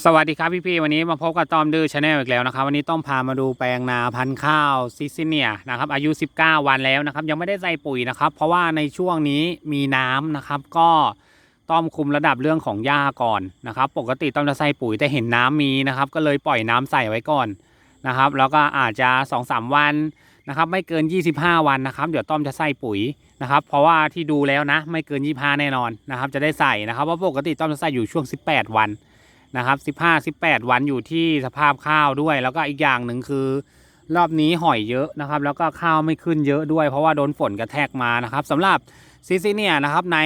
สวัสดีครับพี่พี่ๆวันนี้มาพบกับตอมดื้อชาแนลอีกแล้วนะครับวันนี้ต้องพามาดูแปลงนาพันธุ์ข้าวซิซิเนียนะครับอายุ 19 วันแล้วนะครับยังไม่ได้ใส่ปุ๋ยนะครับ เพราะว่าในช่วงนี้มีน้ำนะครับ ก็ต้อมคุมระดับเรื่องของหญ้าก่อนนะครับ ปกติต้อมจะใส่ปุ๋ยแต่เห็นน้ำมีนะครับ ก็เลยปล่อยน้ำใส่ไว้ก่อนนะครับ แล้วก็อาจจะ 2-3 วันนะครับ ไม่เกิน 25 วันนะครับ เดี๋ยวต้อมจะใส่ปุ๋ยนะครับ เพราะว่าที่ดูแล้วนะ ไม่เกิน 25 แน่นอนนะครับ จะได้ใส่นะครับเพราะปกติต้อมจะใส่อยู่ช่วง 18 วัน นะครับ 15 18 วันอยู่ที่สภาพข้าวด้วย แล้วก็อีกอย่างหนึ่งคือ รอบนี้หอยเยอะนะครับ แล้วก็ข้าวไม่ขึ้นเยอะด้วย เพราะว่าโดนฝนกระแทกมานะครับสำหรับซิซิเนี่ยนะครับใน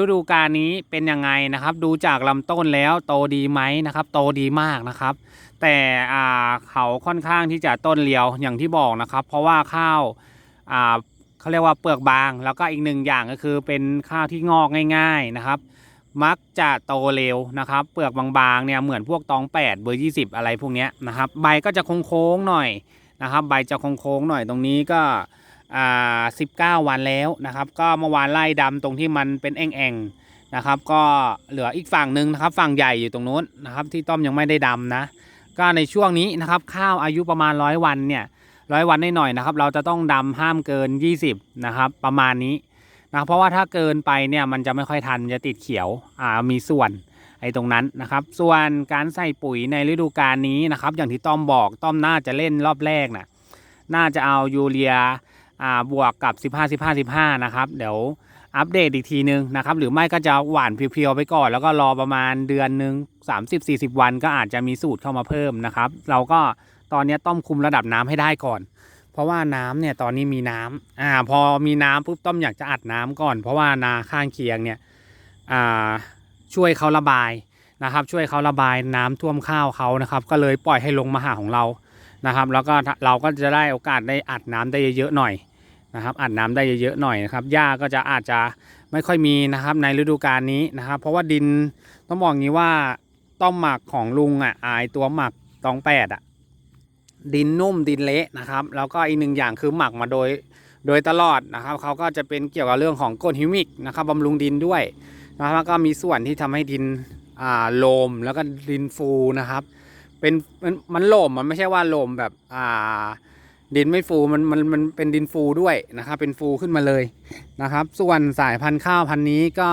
ฤดูกาลนี้เป็นยังไงนะครับ ดูจากลำต้นแล้วโตดีไหมนะครับ โตดีมากนะครับ แต่อ่าเขาค่อนข้างที่จะต้นเรียวอย่างที่บอกนะครับ เพราะว่าข้าวอ่าเขาเรียกว่าเปลือกบาง แล้วก็อีกหนึ่งอย่างก็คือเป็นข้าวที่งอกง่าย ๆนะครับ มักจะโตเร็วนะครับ เปลือกบางๆเนี่ยเหมือนพวกตองแปดเบอร์ยี่สิบอะไรพวกนี้นะครับ ใบก็จะโค้งๆหน่อยนะครับ ใบจะโค้งๆหน่อยตรงนี้ก็อ่าสิบเก้าวันแล้วนะครับ ก็เมื่อวานไล่ดำตรงที่มันเป็นแอ่งๆนะครับ ก็เหลืออีกฝั่งหนึ่งนะครับ ฝั่งใหญ่อยู่ตรงนู้นนะครับ ที่ต้อมยังไม่ได้ดำนะ ก็ในช่วงนี้นะครับ ข้าวอายุประมาณร้อยวันเนี่ยร้อยวันหน่อยๆนะครับ เราจะต้องดำห้ามเกิน 20นะครับประมาณนี้ นะเพราะว่าถ้าเกินไปเนี่ยมันจะไม่ค่อยทันจะติดเขียวอ่ามีส่วนไอ้ตรงนั้นนะครับ ส่วนการใส่ปุ๋ยในฤดูกาลนี้นะครับ อย่างที่ต้อมบอกต้อมน่าจะเล่นรอบแรกน่ะน่าจะเอายูเรียอ่าบวกกับ 15 15 15 นะครับ เดี๋ยวอัปเดตอีกทีนึงนะครับ หรือไม่ก็จะหวานเพียวๆไปก่อน แล้วก็รอประมาณเดือนหนึ่ง30-40 วันก็อาจจะมีสูตรเข้ามาเพิ่มนะครับ เราก็ตอนนี้ต้อมคุมระดับน้ำให้ได้ก่อน เพราะว่าน้ำเนี่ยตอนนี้มีน้ำอ่าพอมีน้ำปุ๊บต้อมอยากจะอัดน้ำก่อน เพราะว่านาข้างเคียงเนี่ยอ่าช่วยเขาระบายนะครับ ช่วยเขาระบายน้ำท่วมข้าวเขานะครับ ก็เลยปล่อยให้ลงมาหาของเรานะครับ แล้วก็เราก็จะได้โอกาสได้อัดน้ำได้เยอะๆหน่อยนะครับอัดน้ำได้เยอะๆหน่อยนะครับหญ้าก็จะอาจจะไม่ค่อยมีนะครับในฤดูกาลนี้นะครับ เพราะว่าดินต้องบอกงี้ว่าต้อมหมักของลุงอะอายตัวหมักตองแปดอะ ดินนุ่มดินเละนะครับแล้วก็อีกหนึ่งอย่างคือหมักมาโดยโดยตลอดนะครับเขาก็จะเป็นเกี่ยวกับเรื่องของกรดฮิวมิกนะครับบำรุงดินด้วยนะครับแล้วก็มีส่วนที่ทำให้ดินอ่าโลมแล้วก็ดินฟูนะครับ เป็นมันมันโลมมันไม่ใช่ว่าโลมแบบอ่าดินไม่ฟูมันมันมันเป็นดินฟูด้วยนะครับ เป็นฟูขึ้นมาเลยนะครับ ส่วนสายพันธุ์ข้าวพันธุ์นี้ก็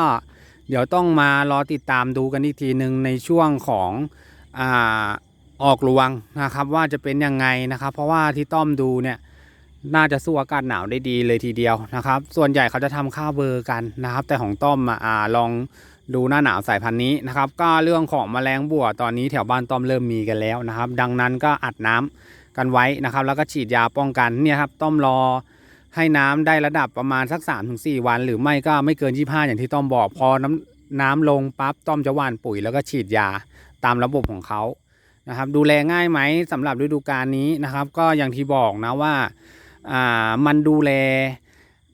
เดี๋ยวต้องมารอติดตามดูกันอีกทีหนึ่งในช่วงของอ่า ออกรวงนะครับ ว่าจะเป็นยังไงนะครับ เพราะว่าที่ต้อมดูเนี่ยน่าจะสู้อากาศหนาวได้ดีเลยทีเดียวนะครับ ส่วนใหญ่เขาจะทำข้าวเบอร์กันนะครับ แต่ของต้อมอ่าลองดูหน้าหนาวสายพันธุ์นี้นะครับ ก็เรื่องของแมลงบัวตอนนี้แถวบ้านต้อมเริ่มมีกันแล้วนะครับ ดังนั้นก็อัดน้ำกันไว้นะครับ แล้วก็ฉีดยาป้องกันเนี่ยครับต้อมรอให้น้ำได้ระดับประมาณสัก 3-4 วัน หรือไม่ก็ไม่เกิน 25 อย่างที่ต้อมบอกพอน้ำน้ำลงปั๊บต้อมจะหว่านปุ๋ยแล้วก็ฉีดยาตามระบบของเขา นะครับดูแลง่ายไหมสำหรับฤดูกาลนี้นะครับ ก็อย่างที่บอกนะว่าอ่ามันดูแล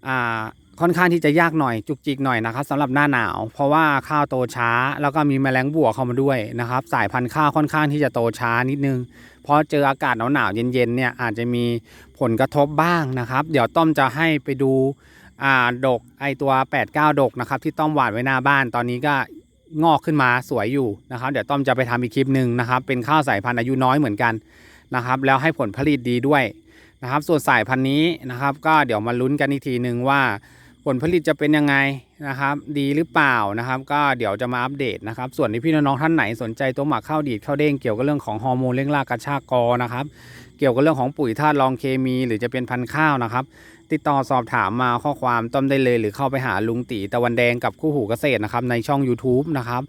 อ่าค่อนข้างที่จะยากหน่อยจุกจิกหน่อยนะครับสำหรับหน้าหนาว เพราะว่าข้าวโตช้า แล้วก็มีแมลงบัวเข้ามาด้วยนะครับ สายพันธุ์ข้าวค่อนข้างที่จะโตช้านิดนึงเพราะเจออากาศหนาวๆเย็นๆเนี่ยอาจจะมีผลกระทบบ้างนะครับ เดี๋ยวต้อมจะให้ไปดูอ่าดกไอตัว 8-9 ดกนะครับที่ต้อมหวานไว้หน้าบ้านตอนนี้ก็ งอกขึ้นมาสวยอยู่นะครับ เดี๋ยวต้อมจะไปทำอีกคลิปหนึ่งนะครับ เป็นข้าวสายพันธุ์อายุน้อยเหมือนกันนะครับ แล้วให้ผลผลิตดีด้วยนะครับ ส่วนสายพันธุ์นี้นะครับ ก็เดี๋ยวมาลุ้นกันอีกทีหนึ่งว่า ผลผลิตจะเป็นยังไงนะครับ ดีหรือเปล่านะครับ ก็เดี๋ยวจะมาอัปเดตนะครับ ส่วนที่พี่น้องท่านไหนสนใจตัวหมักข้าวดีดข้าวเด้งเกี่ยวกับเรื่องของฮอร์โมนเร่งรากกระชากกอนะครับ เกี่ยวกับเรื่องของปุ๋ยธาตุรองเคมี หรือจะเป็นพันธุ์ข้าวนะครับ ติดต่อสอบถามมาข้อความต้มได้เลย หรือเข้าไปหาลุงตีตะวันแดงกับคู่หูเกษตรนะครับในช่อง YouTube นะครับ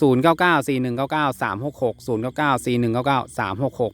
0994199366 0994199366